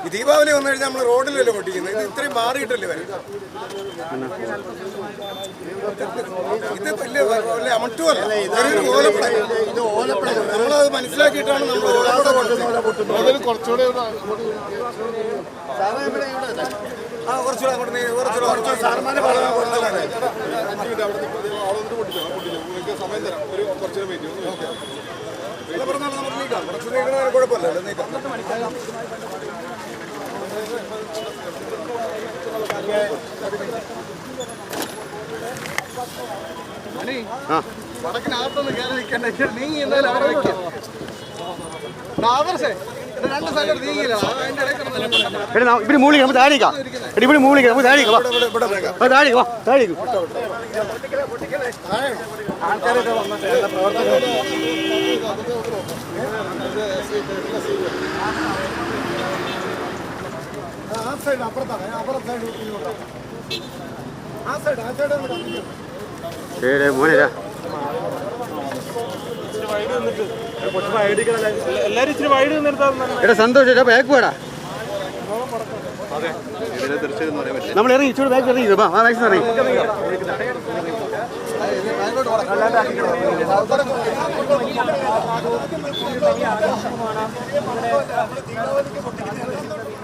ഈ ദീപാവലി വന്നു കഴിഞ്ഞാൽ നമ്മൾ റോഡിലല്ലേ പൊട്ടിക്കുന്നത് ഇത് ഇത്രയും മാറിയിട്ടല്ലേ വരും? ഇത് വലിയ വലിയ അമട്ടുമല്ല ഇതൊരു ഓലപ്പട. നമ്മളത് മനസ്സിലാക്കിയിട്ടാണ് നമ്മൾ ഓലപ്പട അതിൽ കുറച്ചുകൂടെ അങ്ങോട്ട് സാറേ ഇവിടെ ഇവിടെ അല്ലേ? ആ കുറച്ചുകൂടെ അങ്ങോട്ട് നീ കുറച്ചുകൂടെ കുറച്ചുകൂടെ സാർമാരെ പറയാൻ കുറച്ചുകൂടെ അല്ല, പറഞ്ഞോളൂ, നമുക്ക് നീക്കാം. കുറച്ച് കുഴപ്പമില്ലല്ലോ, നീക്കാം. വടക്കിനകത്തൊന്ന് കയറി നിൽക്കണ്ട. നീങ്ങി എന്തായാലും അവിടെ വെക്കാം. ആദർശേ എടാ ഇവിടെ മൂളിക്ക നമുക്ക് താഴേക്കാം എടി ഇവിടെ മൂളിക്ക നമുക്ക് താഴേക്ക് വാ. ആ, താഴേക്ക് വാ താഴേക്ക്. ആ സൈഡ് അപ്പുറത്താണ്. അപ്പുറത്തെ സൈഡ് ആ സൈഡ് ആ സൈഡ് ശരി മോനെ ഇച്ചിരി എടാ സന്തോഷം ബാക്ക് പോടാ നമ്മൾ ഇറങ്ങി ഇച്ചോട് ബാക്ക് ഇറങ്ങി. വാ മാക്സിമം ഇറങ്ങി. പൊട്ടിക്കുന്നത്